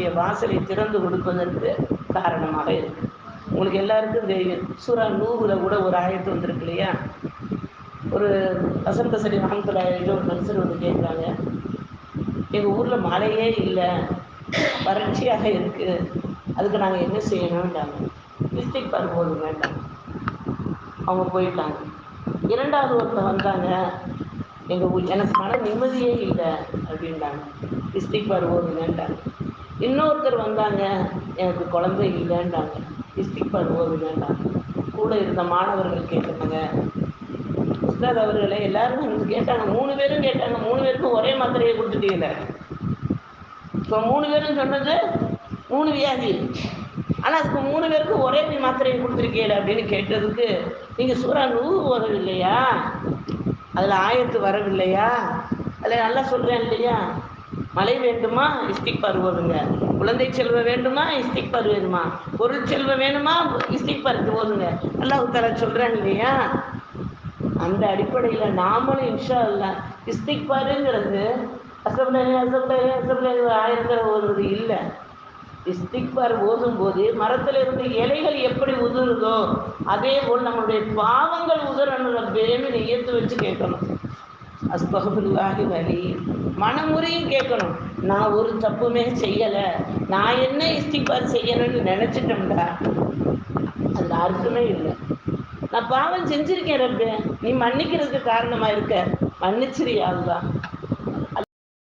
உங்களுடைய வாசலை திறந்து கொடுப்பதற்கு காரணமாக இருக்கு. உங்களுக்கு எல்லாருக்கும் தெரியும். சூரா நூறுல கூட ஒரு ஆயத்து வந்திருக்கு இல்லையா? ஒரு வசந்த சரி ராமத்துலாயில ஒரு மனுஷர் வந்து கேட்குறாங்க. எங்கள் ஊரில் மழையே இல்லை. வறட்சியாக இருக்குது அதுக்கு நாங்கள் என்ன செய்யணும்ன்றாங்க. டிஸ்ட்ரிக் பார் வேண்டாம் அவங்க போயிட்டாங்க. இரண்டாவது ஒருத்தர் வந்தாங்க. எங்கள் ஊர் எனக்கு மன நிம்மதியே இல்லை அப்படின்றாங்க. டிஸ்ட்ரிக் பார் வேண்டாங்க இன்னொருத்தர் வந்தாங்க எனக்கு குழந்தை இல்லைன்றாங்க. டிஸ்ட்ரிக் பார் போதுங்கன்ட்டாங்க கூட இருந்த மாணவர்கள் கேட்டாங்க உஸ்தாத் அவர்களே எல்லாரும் வந்து கேட்டாங்க. மூணு பேரும் கேட்டாங்க. மூணு பேருக்கும் ஒரே மாத்திரையை கொடுத்துட்டீங்க இப்போ மூணு பேரும் சொன்னது மூணு வியாதி. ஆனால் அதுக்கு மூணு பேருக்கும் ஒரே மாத்திரையை கொடுத்துருக்கீங்க அப்படின்னு கேட்டதுக்கு நீங்கள் சூறா நூறு வரவில்லையா அதில் ஆயத்து வரவில்லையா? அதில் நல்லா சொல்கிறேன் இல்லையா? மழை வேண்டுமா? இஸ்திக் பருவதுங்க குழந்தை செல்வ வேண்டுமா? இஸ்திக் பரு வேணுமா பொருள் செல்வ வேணுமா? இஸ்திக் பருத்து போதுங்க அல்லாஹ் சொல்கிறாங்க இல்லையா? அந்த அடிப்படையில் நாமளும் இன்ஷா இல்லை இஸ்திக்பாருங்கிறது அசப்லனி அசப்லனி அசப்லனி ஆயிரம் தடவை ஓதுறது இல்லை. இஸ்திக்பார் ஓதும் போது மரத்தில் இருந்து இலைகள் எப்படி உதிருதோ அதே போல் நம்மளுடைய பாவங்கள் உதிரணுற பேமி ஏற்று வச்சு கேட்கணும். அஸ்பகுல்லாஹி வலி. மனமுறையும் கேட்கணும். நான் ஒரு தப்புமே செய்யலை. நான் என்ன இஸ்திபார் செய்யணும்னு நினச்சிட்டோம்டா. அதில் அர்த்தமே இல்லை. நான் பாவம் செஞ்சிருக்கேன் ரப்பே. நீ மன்னிக்கிறதுக்கு காரணமாக இருக்க. மன்னிச்சிரியா அதுதான்